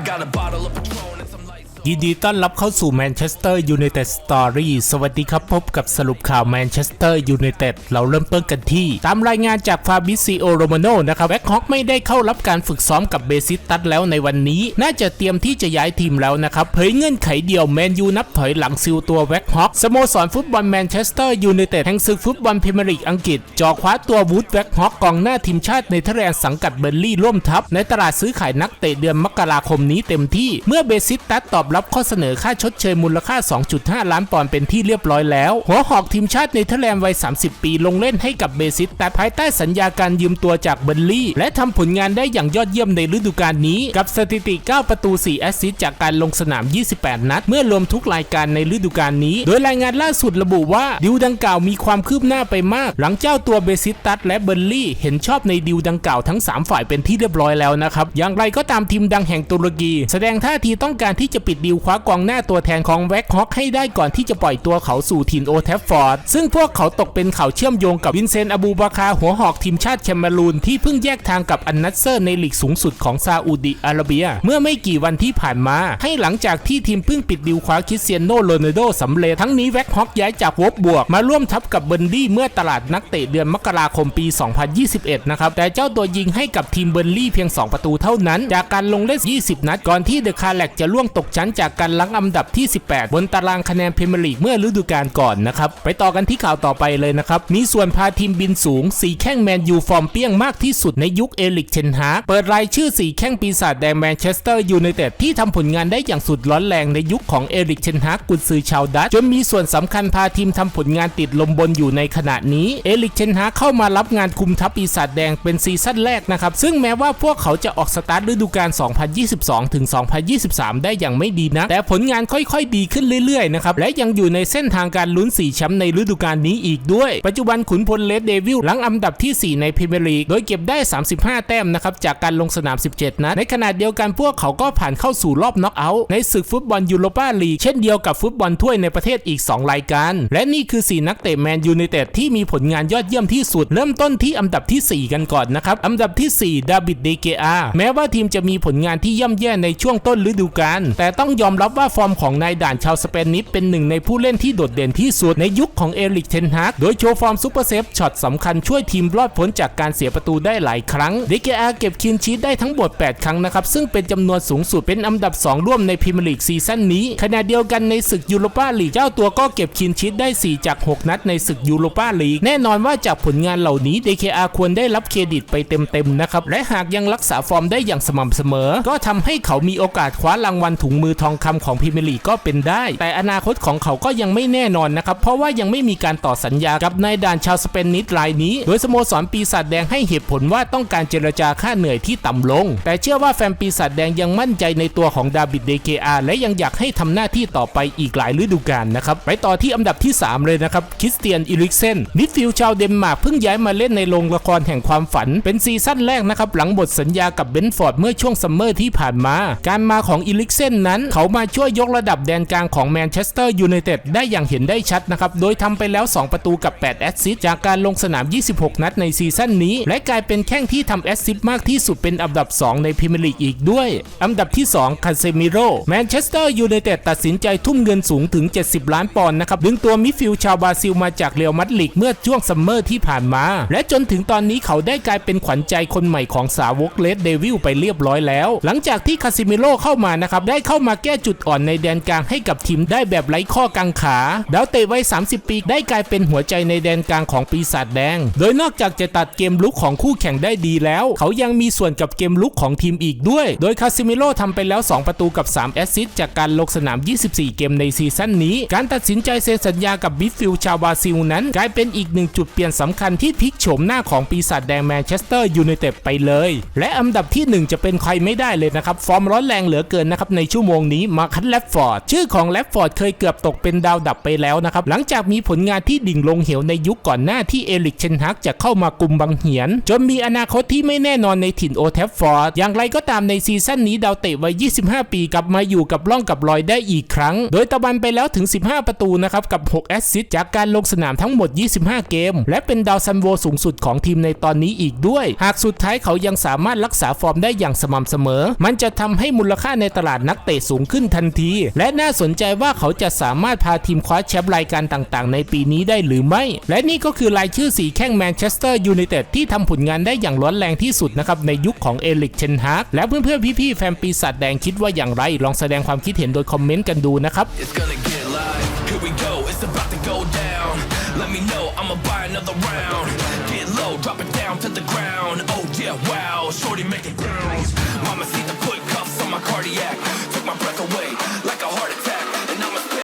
I got a bottle of ยินดีต้อนรับเข้าสู่แมนเชสเตอร์ยูไนเต็ดสตอรี่สวัสดีครับพบกับสรุปข่าวแมนเชสเตอร์ยูไนเต็ดเราเริ่มต้นกันที่ ตามรายงานจากฟาบิซิโอโรมาโนนะครับแบ็คฮอกไม่ได้เข้ารับการฝึกซ้อมกับเบซิสตัสแล้วในวันนี้ น่าจะเตรียมที่จะย้ายทีมแล้วนะครับเผยเงื่อนไขเดียวแมนยูนับถอยหลังซิลตัวแบ็คฮอกสโมสรฟุตบอลแมนเชสเตอร์ยูไนเต็ดแห่งศึกฟุตบอลพรีเมียร์ลีกอังกฤษจ่อคว้าตัววูดแบ็คฮอกกองหน้าทีมชาติในเทอร์แลนด์สังกัดเบอร์ลี่ร่วมทัพในตลาดซื้อขายนักเตะเดือนมกราคมนี้เต็มที่เมื่อเบซิตัสตอบรับข้อเสนอค่าชดเชยมูลค่า 2.5 ล้านปอนด์เป็นที่เรียบร้อยแล้ว หัวหอกทีมชาติเนเธอร์แลนด์วัย 30 ปีลงเล่นให้กับเบซิสตัสภายใต้สัญญาการยืมตัวจากเบอร์ลี่ และทำผลงานได้อย่างยอดเยี่ยมในฤดูกาลนี้ กับสถิติ 9 ประตู 4 แอสซิสต์จากการลงสนาม 28 นัด เมื่อรวมทุกรายการในฤดูกาลนี้ โดยรายงานล่าสุดระบุว่าดิวดังกล่าวมีความคืบหน้าไปมาก หลังเจ้าตัวเบซิสตัสและเบอร์ลี่ เห็นชอบในดิวดังกล่าวทั้ง 3 ฝ่ายเป็นที่เรียบร้อยแล้วนะครับ อย่างไรก็ตามทีมดังแห่งตุรกี แสดงท่าทีต้องการที่จะปิดดิวคว้ากองหน้าตัวแทนของแว็กฮอกให้ได้ก่อนที่จะปล่อยตัวเขาสู่ถิ่นโอแทฟฟอร์ด ซึ่งพวกเขาตกเป็นข่าวเชื่อมโยงกับวินเซนต์อบูบาคาหัวหอกทีมชาติแคนารูนที่เพิ่งแยกทางกับอันนัสเซอร์ในลีกสูงสุดของซาอุดิอาระเบีย เมื่อไม่กี่วันที่ผ่านมา ให้หลังจากที่ทีมเพิ่งปิดดิวคว้าคริสเตียโนโรนัลโดสำเร็จทั้งนี้แว็กฮอกย้ายจากวบบวก มาร่วมทัพกับเบนดี้เมื่อตลาดนักเตะเดือนมกราคมปี 2021 นะครับ แต่เจ้าตัวยิงให้กับทีมเบอร์ลี่เพียง 2 ประตูเท่านั้น จากการลงเล่น 20 นัดก่อนที่เดอะคาแลกจะล่วงตกชั้นจากการลังอันดับที่ 18 บนตารางคะแนนพรีเมียร์ลีกเมื่อฤดูกาลก่อนนะครับ ไปต่อกันที่ข่าวต่อไปเลยนะครับมีส่วนพาทีมบินสูงสีแข้งแมนยูฟอร์มเปี้ยงมากที่สุดในยุคเอลิกเชนฮาร์เปิดรายชื่อสีแข้งปีศาจแดงแมนเชสเตอร์ยูไนเต็ดที่ทำผลงานได้อย่างสุดร้อนแรงในยุคของเอริกเชนฮาร์กุนซือชาวดัตจนมีส่วนสำคัญพาทีมทำผลงานติดลมบนอยู่ในขณะนี้เอริกเชนฮาร์เข้ามารับงานคุมทัพปีศาจแดงเป็นซีซั่นแรกนะครับซึ่งแม้ว่าพวกเขาจะออกสตาร์ทฤดูกาล2022-2023 ได้อย่างไม่ดีนะแต่ผลงานค่อยๆ ดีขึ้นเรื่อยๆนะครับและยังอยู่ในเส้นทางการลุ้น4แชมป์ในฤดูกาลนี้อีกด้วย ปัจจุบันขุนพลเลดเดวิลลังอันดับที่ 4 ในพรีเมียร์ลีกโดยเก็บได้ 35 แต้มนะครับจากการลงสนาม 17 นัดในขณะเดียวกันพวกเขาก็ผ่านเข้าสู่รอบน็อกเอาท์ในศึกฟุตบอลยูโรปาลีกเช่นเดียวกับฟุตบอลถ้วยในประเทศอีก 2 รายการ และนี่คือ 4 นักเตะแมนยูไนเต็ดที่มีผลงานยอดเยี่ยมที่สุด เริ่มต้นที่อันดับทีสี่4 กันก่อนนะครับอันดับทีสี่4 ดาบิดเดเกอาแม้ว่าทีมจะมีผลงานที่ย่ำแย่ในช่วงต้นฤดูกาลแต่ต้ององยอมรับว่าฟอร์มของนายด่านชาวสเปนนี้เป็นหนึ่งในผู้เล่นที่โดดเด่นที่สุดในยุคของเอริกเทนฮากโดยโชว์ฟอร์มซูเปอร์เซฟช็อตสำคัญช่วยทีมรอดพ้นจากการเสียประตูได้หลายครั้งเดเกอาเก็บคินชีตได้ทั้งหมด 8 ครั้งนะครับ ซึ่งเป็นจำนวนสูงสุดเป็นอันดับ 2 ร่วมในพรีเมียร์ลีกซีซั่นนี้ขณะเดียวกันในศึกยูโรปาลีกเจ้าตัวก็เก็บคินชีตได้ 4 จาก 6 นัดในศึกยูโรปาลีกแน่นอนว่าจากผลงานเหล่านี้ DKR ควรได้รับเครดิตไปเต็มๆนะครับและหากยังรักษาฟอร์มได้อย่างสม่ำเสมอ ก็ทำให้เขามีโอกาสคว้ารางวัลถุงมือทองคำของพรีเมียร์ลีกก็เป็นได้ แต่อนาคตของเขาก็ยังไม่แน่นอนนะครับ เพราะว่ายังไม่มีการต่อสัญญากับนายด่านชาวสเปนนิดรายนี้ โดยสโมสรปีศาจแดงให้เหตุผลว่าต้องการเจรจาค่าเหนื่อยที่ต่ำลง แต่เชื่อว่าแฟนปีศาจแดงยังมั่นใจในตัวของดาบิดเดเกอาและยังอยากให้ทำหน้าที่ต่อไปอีกหลายฤดูกาลนะครับไปต่อที่อันดับที่ 3 เลยนะครับคริสเตียนอิริกเซนมิดฟิลด์ชาวเดนมาร์กเพิ่งย้ายมาเล่นในโรงละครแห่งความฝัน เป็นซีซั่นแรกนะครับหลังบทสัญญากับเบนฟอร์ดเมื่อช่วงซัมเมอร์ที่ผ่านมา การมาของอิริกเซนนั้นเขามาช่วยยกระดับแดนกลางของแมนเชสเตอร์ยูไนเต็ดได้อย่างเห็นได้ชัดนะครับ โดยทำไปแล้ว 2 ประตูกับ 8 แอสซิสต์จากการลงสนาม 26 นัดในซีซั่นนี้ และกลายเป็นแข้งที่ทำแอสซิสต์มากที่สุดเป็นอันดับ 2 ในพรีเมียร์ลีกอีกด้วย อันดับที่ 2 คาเซมิโรแมนเชสเตอร์ยูไนเต็ดตัดสินใจทุ่มเงินสูงถึง 70 ล้านปอนด์นะครับดึงตัวมิดฟิลด์ชาวบราซิลมาจากเรอัลมาดริดเมื่อช่วงซัมเมอร์ที่ผ่านมา และจนถึงตอนนี้เขาได้กลายเป็นขวัญใจคนใหม่ของสาวกเลดเดวิลไปเรียบร้อยแล้ว หลังจากที่คาซิมิโรเข้ามานะครับได้เข้ามาาแก้จุดอ่อนในแดนกลางให้กับทีมได้แบบไร้ข้อกังขา ดาวเตะวัย 30 ปีได้กลายเป็นหัวใจในแดนกลางของปีศาจแดง โดยนอกจากจะตัดเกมลุกของคู่แข่งได้ดีแล้ว เขายังมีส่วนกับเกมลุกของทีมอีกด้วย โดยคาซิมิโร่ทำไปแล้ว 2 ประตูกับ 3 แอสซิสต์จากการลงสนาม 24 เกมในซีซั่นนี้ การตัดสินใจเซ็นสัญญากับบิฟฟิลด์ชาวบราซิลนั้น กลายเป็นอีกหนึ่งจุดเปลี่ยนสำคัญที่พลิกโฉมหน้าของปีศาจแดงแมนเชสเตอร์ยูไนเต็ดไปเลย และอันดับที่ 1 จะเป็นใครไม่ได้เลยนะครับฟอร์มร้อนแรงเหลือเกินนะครับในชั่วโมงงนี้มาคัตแลฟฟอร์ดชื่อของแลฟฟอร์ดเคยเกือบตกเป็นดาวดับไปแล้วนะครับ หลังจากมีผลงานที่ดิ่งลงเหวในยุคก่อนหน้าที่เอลิกเชนฮักจะเข้ามากุมบังเหียน จนมีอนาคตที่ไม่แน่นอนในถิ่นโอเทฟฟอร์ดอย่างไรก็ตามในซีซั่นนี้ดาวเตะวัย 25 ปีกลับมาอยู่กับร่องกับรอยได้อีกครั้ง โดยตะบันไปแล้วถึง 15 ประตูนะครับกับ 6 แอสซิสต์จากการลงสนามทั้งหมด 25 เกม และเป็นดาวซันโวสูงสุดของทีมในตอนนี้อีกด้วย หากสุดท้ายเขายังสามารถรักษาฟอร์มได้อย่างสม่ำเสมอ มันจะทำให้มูลค่าในตลาดนักเตะสูงขึ้นทันที และน่าสนใจว่าเขาจะสามารถพาทีมคว้าแชมป์รายการต่างๆ ในปีนี้ได้หรือไม่ และนี่ก็คือรายชื่อสีแข้งแมนเชสเตอร์ยูไนเต็ดที่ทำผลงานได้อย่างร้อนแรงที่สุดนะครับในยุคของเอลิกเชนฮาร์กและเพื่อนๆพี่ๆแฟนปีศาจแดงคิดว่าอย่างไร ลองแสดงความคิดเห็นโดยคอมเมนต์กันดูนะครับ Let me know, I'ma buy another round. Get low, drop it down to the ground. Oh yeah, wow, shorty make it bounce.